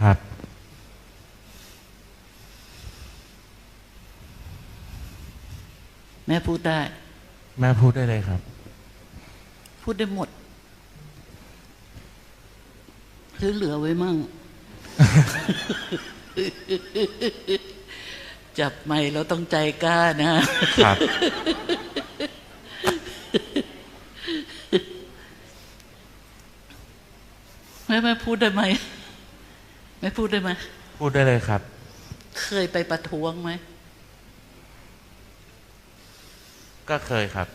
ครับ แม่พูดได้ แม่พูดได้เลยครับ พูดได้หมด หรือเหลือไว้มั่ง จับไม่เราต้องใจกล้านะครับแม่แม่พูดได้ไหม แม่พูดได้ไหมพูดได้เลยครับ เคยไปประท้วงไหม ก็เคยครับ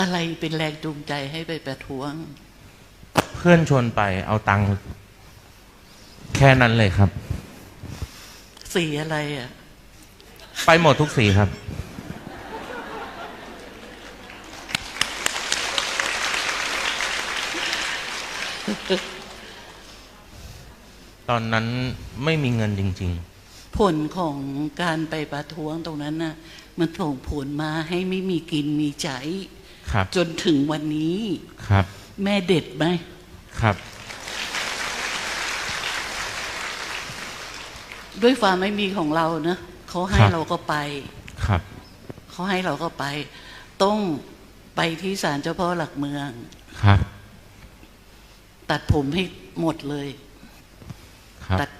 อะไรเป็นแรงจูงใจให้ไปประท้วง เพื่อนชวนไปเอาตังค์แค่นั้นเลยครับ สีอะไรอะ ไปหมดทุกสีครับ ตอนนั้นไม่มีเงินจริงผลของการไปประท้วงตรงนั้นน่ะ มันส่งผลมาให้ไม่มีกินมีใช้ๆครับ จนถึงวันนี้ครับ แม่เด็ดไหมครับ ด้วยความไม่มีของเราเนะเขาให้ครับ เราก็ไป ครับ เขาให้เราก็ไป ต้องไปที่ศาลเจ้าพ่อหลักเมือง ครับ ตัดผมให้หมดเลยครับ ตัด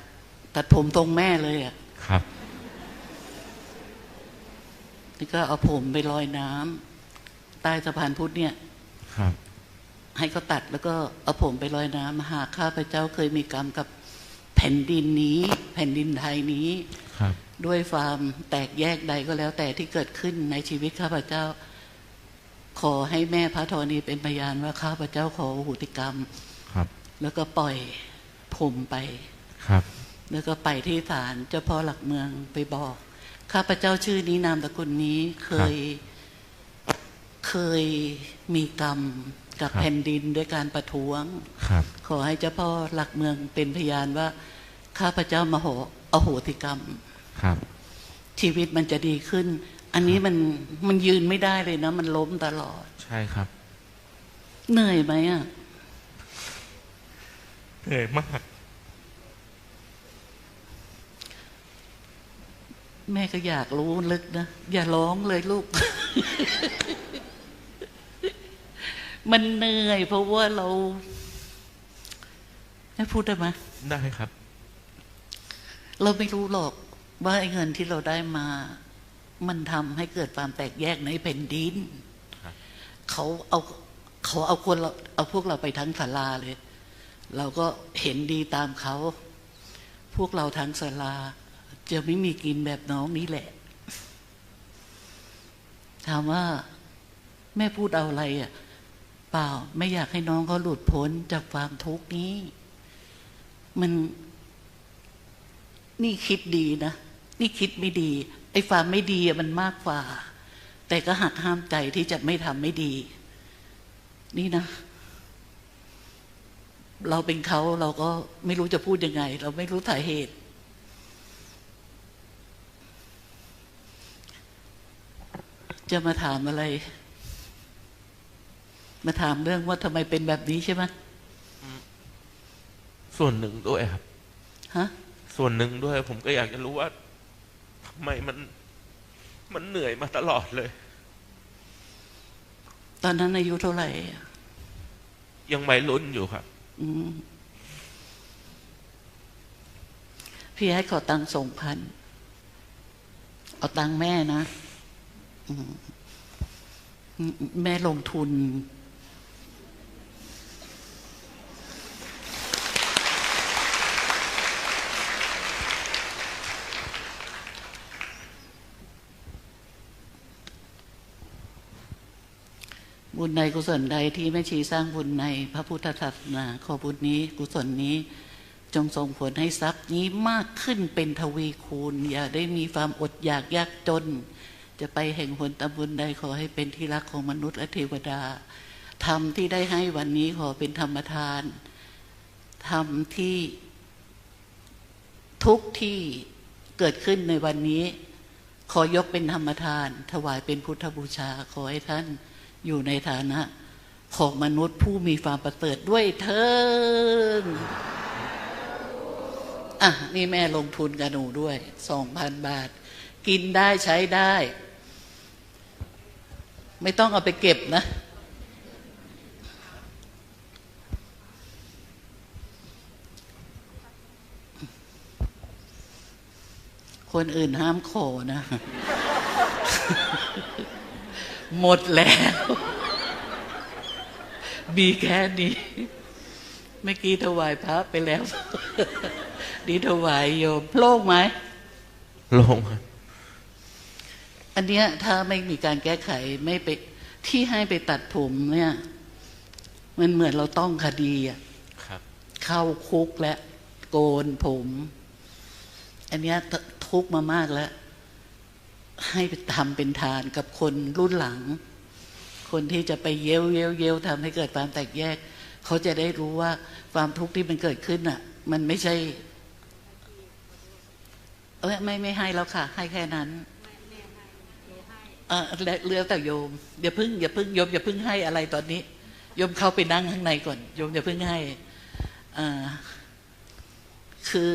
ตัดผมตรงแม่เลยอะครับนี่ก็เอาผมไปลอยน้ำใต้สะพานพุทธเนี่ย ครับ ให้เขาตัดแล้วก็เอาผมไปลอยน้ำหากข้าพเจ้าเคยมีกรรมกับแผ่นดินนี้ แผ่นดินไทยนี้ครับ ด้วยความแตกแยกใดก็แล้ว แต่ที่เกิดขึ้นในชีวิตข้าพเจ้า ขอให้แม่พระธรณีเป็นพยานว่าข้าพเจ้าขออโหุติกรรมครับ แล้วก็ปล่อยผมไป ครับ แล้วก็ไปที่ศาลเจ้าพ่อหลักเมืองไปบอก ข้าพเจ้าชื่อนี้นามตระกุลนี้เคยเคยมีกรรมกับครับแผ่นดินด้วยการประท้วงครับขอให้เจ้าพ่อหลักเมืองเป็นพยานว่า ข้าพเจ้ามาโหอโหติกรรมครับ ชีวิตมันจะดีขึ้น อันนี้มันมันยืนไม่ได้เลยนะ มันล้มตลอด ใช่ครับ เหนื่อยไหมอะเหนื่อยมาก แม่ก็อยากรู้ลึกนะ อย่าร้องเลยลูก มันเหนื่อย เพราะว่าเราแม่พูดได้ไหมได้ครับ เราไม่รู้หรอกว่าไอ้เงินที่เราได้มา มันทำให้เกิดความแตกแยกในแผ่นดินครับเขาเอาเขาเอาคนเราเอาพวกเราไปทั้งศาลาเลย เราก็เห็นดีตามเขา พวกเราทั้งศาลา จะไม่มีกินแบบน้องนี้แหละ ถามว่า แม่พูดเอาอะไรอะ เปล่า ไม่อยากให้น้องเขาหลุดพ้นจากความทุกข์นี้ มันนี่คิดดีนะ นี่คิดไม่ดี ไอ้ความไม่ดีมันมากกว่า แต่ก็หักห้ามใจที่จะไม่ทำไม่ดี นี่นะ เราเป็นเขาเราก็ไม่รู้จะพูดยังไง เราไม่รู้สาเหตุ จะมาถามอะไร มาถามเรื่องว่าทำไมเป็นแบบนี้ใช่ไหมส่วนหนึ่งด้วยครับ ฮะ ส่วนหนึ่งด้วย ผมก็อยากจะรู้ว่าทำไมมัน มันเหนื่อยมาตลอดเลย ตอนนั้นอายุเท่าไหร่อะยังวัยรุ่นอยู่ครับอืมพี่ให้ขอตังค์ส่งพัน เอาตังค์แม่นะอืม แม่ลงทุน บุญใดกุศลใดที่แม่ชีสร้างบุญในพระพุทธศาสนาขอบุญนี้กุศลนี้จงส่งผลให้ทรัพย์นี้มากขึ้นเป็นทวีคูณ อย่าได้มีความอดอยากยากจน จะไปแห่งผลตำบุญใดขอให้เป็นที่รักของมนุษย์และเทวดาธรรมที่ได้ให้วันนี้ขอเป็นธรรมทานธรรมที่ทุกที่เกิดขึ้นในวันนี้ ขอยกเป็นธรรมทาน ถวายเป็นพุทธบูชา ขอให้ท่านอยู่ในฐานะ ของมนุษย์ผู้มีความประเสริฐด้วยเถิดอะ นี่แม่ลงทุนกับหนูด้วยสองพันบาท กินได้ใช้ได้ ไม่ต้องเอาไปเก็บนะ คนอื่นห้ามขอนะ หมดแล้ว มีแค่นี้เมื่อกี้ถวายพระไปแล้ว ดีถวายโยมโล่งไหมโล่งครับ อันเนี้ยถ้าไม่มีการแก้ไขไม่ไปที่ให้ไปตัดผมเนี่ย มันเหมือนเราต้องคดีอะครับเข้าคุกและโกนผม อันเนี้ยทุกข์มามากแล้ว ให้ไปทำเป็นทานกับคนรุ่นหลัง คนที่จะไปเย้ยวเย้ยวเย้ยวทำให้เกิดความแตกแยก เขาจะได้รู้ว่าความทุกข์ที่มันเกิดขึ้นอะ มันไม่ใช่ เอ้ยไม่ไม่ให้แล้วค่ะ ให้แค่นั้น เหลือแต่โยมอย่าพึ่งอย่าพึ่งโยมอย่าพึ่งให้อะไรตอนนี้โยมเข้าไปนั่งข้างในก่อนโยมอย่าพึ่งให้คือ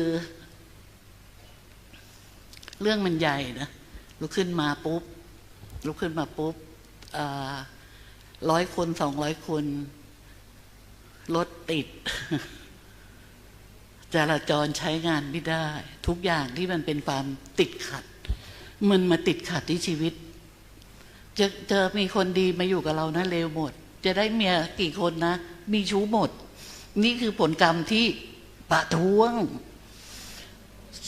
เรื่องมันใหญ่นะลุกขึ้นมาปุ๊บลุกขึ้นมาปุ๊บร้อยคนสองร้อยคนรถติด จราจรใช้งานไม่ได้ ทุกอย่างที่มันเป็นความติดขัด มันมาติดขัดที่ชีวิต จะจะมีคนดีมาอยู่กับเรานะเร็วหมด จะได้เมียกี่คนนะ มีชู้หมด นี่คือผลกรรมที่ปะท้วง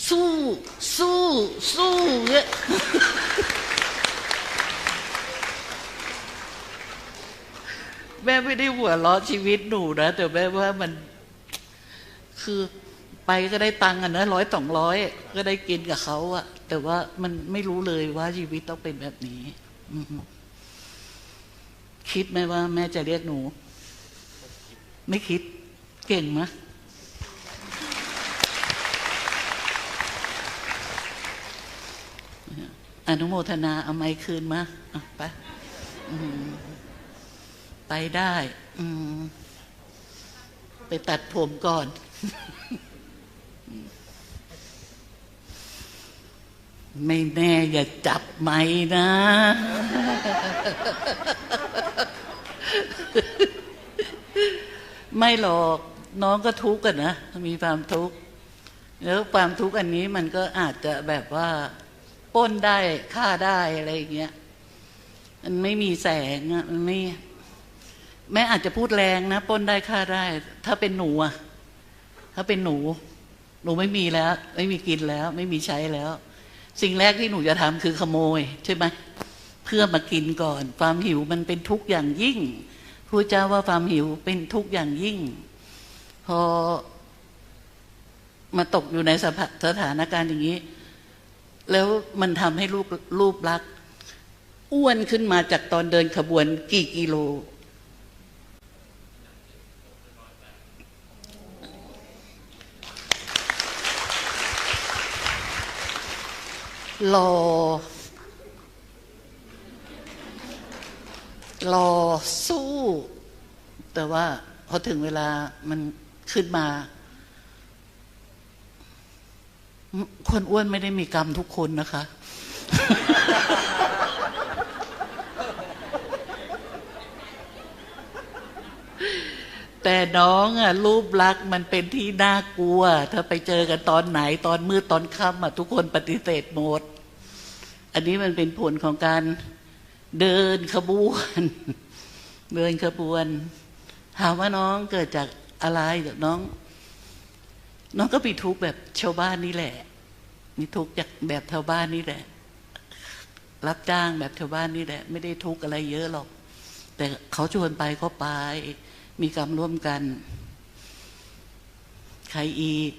สู้ สู้ สู้เนี่ยแม่ไม่ได้หัวเราะชีวิตหนูนะ แต่แม่ว่ามัน คือไปก็ได้ตังค์อะนะร้อยสองร้อยก็ได้กินกับเขาอะแต่ว่ามันไม่รู้เลยว่าชีวิตต้องเป็นแบบนี้ คิดไหมว่าแม่จะเรียกหนู ไม่คิด เก่งมะอนุโมทนาเอาไม้คืนมาอะไปไปได้ไปตัดผมก่อน ไม่แน่อย่าจับไม้นะ ไม่หรอกน้องก็ทุกข์กันนะ มีความทุกข์แล้วความทุกข์อันนี้มันก็อาจจะแบบว่าป้นได้ฆ่าได้อะไรอย่างเงี้ยมันไม่มีแสงอะมันไม่แม่อาจจะพูดแรงนะป้นได้ฆ่าได้ ถ้าเป็นหนูอะถ้าเป็นหนู หนูไม่มีแล้ว ไม่มีกินแล้ว ไม่มีใช้แล้ว สิ่งแรกที่หนูจะทำคือขโมย ใช่ไหมเพื่อมากินก่อน ความหิวมันเป็นทุกข์อย่างยิ่งพระเจ้าว่าความหิวเป็นทุกข์อย่างยิ่ง พอมาตกอยู่ในสภาสถานการณ์อย่างนี้ แล้วมันทำให้รูปรูปลักษณ์อ้วนขึ้นมาจากตอนเดินขบวนกี่กิโล รอรอสู้ แต่ว่าพอถึงเวลามันขึ้นมา คนอ้วนไม่ได้มีกรรมทุกคนนะคะ แต่น้องอะ รูปลักษ์มันเป็นที่น่ากลัว ถ้าไปเจอกันตอนไหนตอนมืดตอนค่ำอะ ทุกคนปฏิเสธหมด อันนี้มันเป็นผลของการเดินขบวน เดินขบวน ถามว่าน้องเกิดจากอะไรน้อง น้องก็มีทุกข์แบบชาวบ้านนี่แหละ มีทุกข์จากแบบชาวบ้านนี่แหละ รับจ้างแบบชาวบ้านนี่แหละ ไม่ได้ทุกข์อะไรเยอะหรอก แต่เขาชวนไปก็ไป มีกรรมร่วมกัน ใครอีก